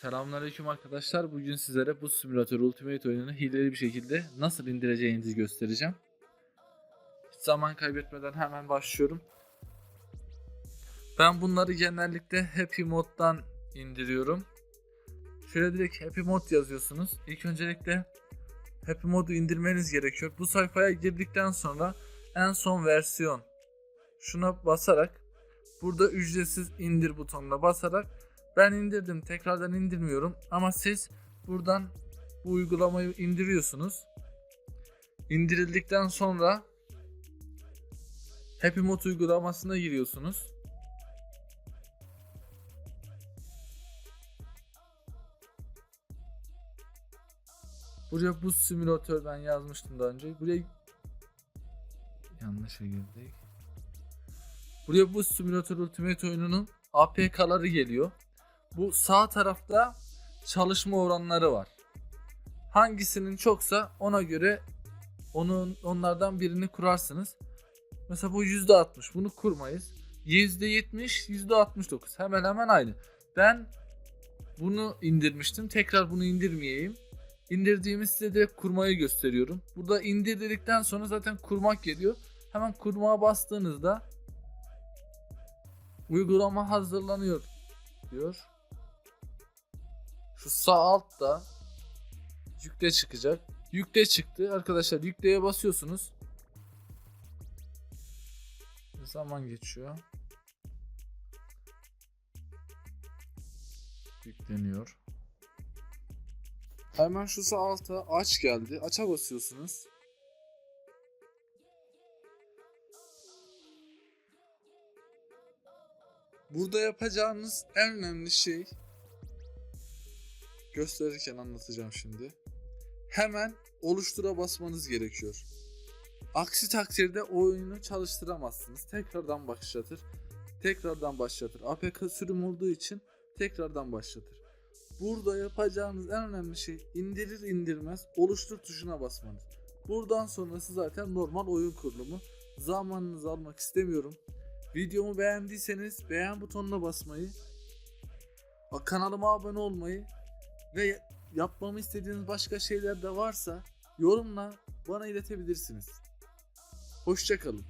Selamünaleyküm arkadaşlar. Bugün sizlere bu simülatör Ultimate oyununu hileli bir şekilde nasıl indireceğinizi göstereceğim. Hiç zaman kaybetmeden hemen başlıyorum. Ben bunları genellikle Happy Mod'dan indiriyorum. Şöyle direkt Happy Mod yazıyorsunuz. İlk öncelikle Happy Mod'u indirmeniz gerekiyor. Bu sayfaya girdikten sonra en son versiyon şuna basarak burada ücretsiz indir butonuna basarak ben indirdim. Tekrardan indirmiyorum. Ama siz buradan bu uygulamayı indiriyorsunuz. İndirildikten sonra Happy Mod uygulamasına giriyorsunuz. Buraya bu simülatör ben yazmıştım daha önce. Buraya yanlışa girdik. Buraya bu simülatör Ultimate oyununun APK'ları geliyor. Bu sağ tarafta çalışma oranları var. Hangisinin çoksa ona göre onun onlardan birini kurarsınız. Mesela bu %60 bunu kurmayız. %70, %69 hemen hemen aynı. Ben bunu indirmiştim. Tekrar bunu indirmeyeyim. İndirdiğimi size de kurmayı gösteriyorum. Burada indir dedikten sonra zaten kurmak geliyor. Hemen kurmaya bastığınızda uygulama hazırlanıyor diyor. Şu sağ altta yükle çıkacak. Yükle çıktı. Arkadaşlar yükleye basıyorsunuz. Zaman geçiyor. Yükleniyor. Hemen şu sağ alta aç geldi. Aça basıyorsunuz. Burada yapacağınız en önemli şey gösterirken anlatacağım şimdi. Hemen oluştura basmanız gerekiyor. Aksi takdirde oyunu çalıştıramazsınız. Tekrardan başlatır. Tekrardan başlatır. APK sürüm olduğu için tekrardan başlatır. Burada yapacağınız en önemli şey indirir indirmez oluştur tuşuna basmanız. Buradan sonrası zaten normal oyun kurulumu. Zamanınızı almak istemiyorum. Videomu beğendiyseniz beğen butonuna basmayı, kanalıma abone olmayı ve yapmamı istediğiniz başka şeyler de varsa yorumla bana iletebilirsiniz. Hoşçakalın.